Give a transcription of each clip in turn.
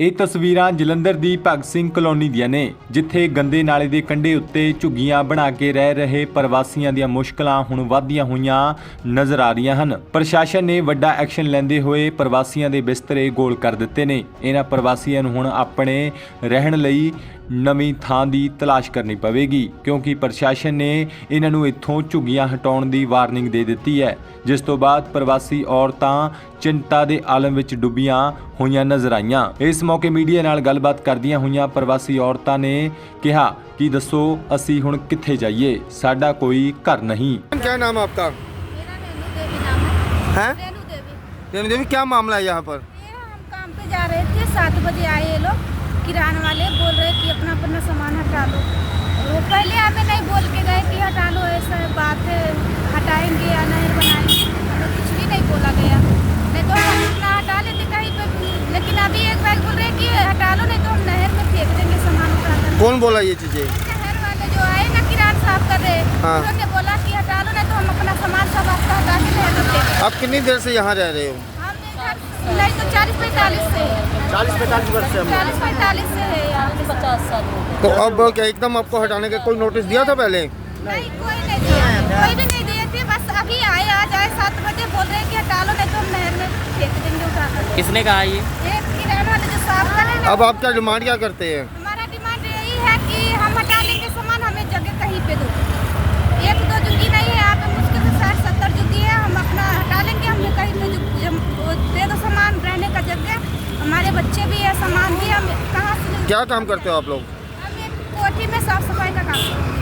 ਇਹ ਤਸਵੀਰਾਂ ਜਲੰਧਰ ਦੀ ਭਗਤ ਸਿੰਘ ਕਲੋਨੀ ਦੀਆਂ ਨੇ, ਜਿੱਥੇ ਗੰਦੇ ਨਾਲੇ ਦੇ ਕੰਢੇ ਉੱਤੇ ਝੁੱਗੀਆਂ ਬਣਾ ਕੇ ਰਹਿ ਰਹੇ ਪ੍ਰਵਾਸੀਆਂ ਦੀਆਂ ਮੁਸ਼ਕਲਾਂ ਹੁਣ ਵਧਦੀਆਂ ਹੋਈਆਂ ਨਜ਼ਰ ਆ ਰਹੀਆਂ ਹਨ। ਪ੍ਰਸ਼ਾਸਨ ਨੇ ਵੱਡਾ ਐਕਸ਼ਨ ਲੈਂਦੇ ਹੋਏ ਪ੍ਰਵਾਸੀਆਂ ਦੇ ਬਿਸਤਰੇ ਗੋਲ ਕਰ ਦਿੱਤੇ ਨੇ। ਇਹਨਾਂ ਪ੍ਰਵਾਸੀਆਂ ਨੂੰ ਹੁਣ ਆਪਣੇ ਰਹਿਣ ਲਈ ਨਵੀਂ ਥਾਂ ਦੀ ਤਲਾਸ਼ ਕਰਨੀ ਪਵੇਗੀ ਕਿਉਂਕਿ ਪ੍ਰਸ਼ਾਸਨ ਨੇ ਇਹਨਾਂ ਨੂੰ ਇੱਥੋਂ ਝੁੱਗੀਆਂ ਹਟਾਉਣ ਦੀ ਵਾਰਨਿੰਗ ਦੇ ਦਿੱਤੀ ਹੈ ਜਿਸ ਤੋਂ ਬਾਅਦ ਪ੍ਰਵਾਸੀ ਔਰਤਾਂ ਚਿੰਤਾ ਦੇ ਆਲਮ ਵਿੱਚ ਡੁੱਬੀਆਂ ਹੋਈਆਂ ਨਜ਼ਰ ਆਈਆਂ ਇਸ ਮੌਕੇ ਮੀਡੀਆ ਨਾਲ ਗੱਲਬਾਤ ਕਰਦੀਆਂ ਹੋਈਆਂ ਪ੍ਰਵਾਸੀ ਔਰਤਾਂ ਨੇ ਕਿਹਾ ਕਿ ਦੱਸੋ ਅਸੀਂ ਹੁਣ ਕਿੱਥੇ ਜਾਈਏ ਸਾਡਾ ਕੋਈ ਘਰ ਨਹੀਂ क्या नाम है आपका मेरा रेणु देवी नाम है हैं रेणु देवी रेणु देवी क्या मामला है यहाँ पर ये हम काम पे जा रहे थे सात बजे आए ये लोग किराना वाले बोल रहे कि अपना अपना सामान हटा लो वो पहले हमें नहीं बोल के गए कि हटा लो ऐसा बात है हटाएँगे या नहीं बनाएँगे। हमें कुछ भी नहीं बोला गया। नहीं तो हम अपना हटा लेते कहीं पे भी। लेकिन अभी एक बैग बोल रहे कि हटा लो नहीं तो हम नहर में फेंक देंगे सामान उठा कौन बोला ये चीज़ें? नहर वाले जो आए ना किरान साफ़ कर रहे हाँ। उन्होंने बोला कि हटा लो नहीं तो हम अपना सामान सब आपका हटा के नहर में फेंक आप कितनी देर से यहाँ रह रहे हो? हम नहीं तो चालीस पैंतालीस चालीस पैंतालीस वर्ष से चालीस पैंतालीस से है यहाँ पे पचास साल तो अब क्या एकदम आपको हटाने का कोई नोटिस दिया था पहले? नहीं कोई नहीं दिया कोई भी नहीं दिए थे बस अभी आए आज आए सात बजे बोल रहे हैं कि हटा लो नहीं तो हम नहर में फेंक देंगे उठा किसने कहा ये? ये वाले जो साफ़ कर रहे ना, अब आप क्या डिमांड क्या करते हैं? हमारा डिमांड यही है कि हम हटा लेंगे सामान हमें जगह कहीं पे दो एक दो जुगी नहीं है यहाँ पे मुश्किल से साठ सत्तर जुगी है हम अपना हटा लेंगे हमें कहीं पे जुग- जम- वो दे दो सामान रहने का जगह हमारे बच्चे भी है सामान भी हम कहाँ से लेंगे? क्या काम करते हो आप लोग? कोठी में साफ़ सफ़ाई का काम करते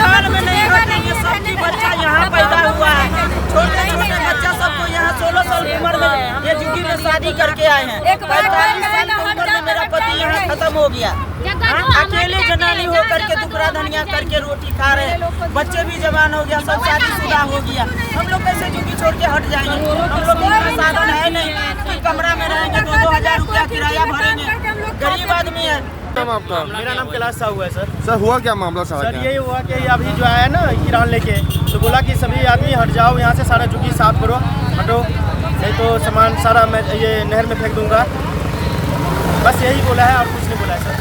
घर में नहीं रखेंगे सबकी बच्चा यहाँ पैदा हुआ है। छोटे छोटे बच्चा सबको यहाँ सोलह साल की उम्र में ये जुगी में शादी करके आए हैं। पैंतालीस साल की उम्र में मेरा पति यहाँ खत्म हो गया। हाँ, अकेले जनानी हो करके दुकरा धनिया करके रोटी खा रहे हैं। बच्चे भी जवान हो गया सब शादीशुदा हो गया। हम लोग कैसे जुगी छोड़ के हट जाएँगे? हम लोग साधन है नहीं। कि कमरा में रहेंगे दो दो हज़ार रूपया किराया भरेंगे। गरीब आदमी है। नाम आपका मेरा नाम कैलाश साहू है सर। सर हुआ क्या मामला सर यही हुआ कि अभी जो आया ना किरान लेके तो बोला कि सभी आदमी हट जाओ यहाँ से सारा चुकी साफ़ करो हटो। नहीं तो सामान सारा मैं ये नहर में फेंक दूँगा। बस यही बोला है और कुछ नहीं बोला है सर।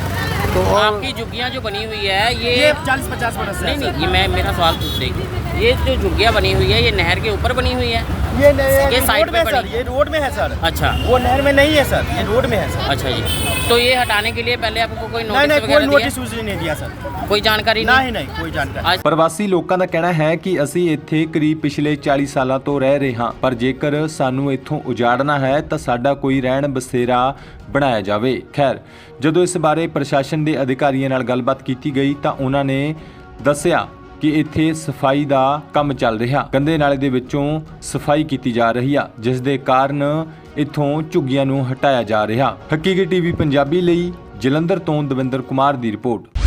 तो और आपकी झुग्गियाँ जो बनी हुई है ये ये चालीस पचास बरस से नहीं है, नहीं ये मैं मेरा सवाल पूछ रही ये जो झुग्गियाँ बनी हुई है ये नहर के ऊपर बनी हुई है सर। ये नहीं- ये ये साइड रोड में पे है सर बनी। ये रोड में है सर अच्छा वो नहर में नहीं है सर ये रोड में है सर अच्छा जी तो ये हटाने के लिए पहले आपको कोई नहीं नोटिस नहीं कोई वगैरह नोटिस दिया वोटिस नहीं दिया सर कोई जानकारी नहीं नहीं नहीं कोई जानकारी आज ਪ੍ਰਵਾਸੀ ਲੋਕਾਂ ਦਾ ਕਹਿਣਾ ਹੈ ਕਿ ਅਸੀਂ ਇੱਥੇ ਕਰੀਬ ਪਿਛਲੇ 40 ਸਾਲਾਂ ਤੋਂ ਰਹਿ ਰਹੇ ਹਾਂ ਪਰ ਜੇਕਰ ਸਾਨੂੰ ਇੱਥੋਂ ਉਜਾੜਨਾ ਹੈ ਤਾਂ ਸਾਡਾ ਕੋਈ ਰਹਿਣ ਬਸੇਰਾ ਬਣਾਇਆ ਜਾਵੇ ਖੈਰ ਜਦੋਂ ਇਸ ਬਾਰੇ ਪ੍ਰਸ਼ਾਸਨ ਦੇ ਅਧਿਕਾਰੀਆਂ ਨਾਲ ਗੱਲਬਾਤ ਕੀਤੀ ਗਈ ਤਾਂ ਉਹਨਾਂ ਨੇ ਦੱਸਿਆ ਕਿ ਇੱਥੇ ਸਫ਼ਾਈ ਦਾ ਕੰਮ ਚੱਲ ਰਿਹਾ। ਗੰਦੇ ਨਾਲੇ ਦੇ ਵਿੱਚੋਂ ਸਫ਼ਾਈ ਕੀਤੀ ਜਾ ਰਹੀ ਆ, ਜਿਸ ਦੇ ਕਾਰਨ ਇੱਥੋਂ ਝੁੱਗੀਆਂ ਨੂੰ ਹਟਾਇਆ ਜਾ ਰਿਹਾ। ਹਕੀਕੀ ਟੀਵੀ ਪੰਜਾਬੀ ਲਈ ਜਲੰਧਰ ਤੋਂ ਦਵਿੰਦਰ ਕੁਮਾਰ ਦੀ ਰਿਪੋਰਟ।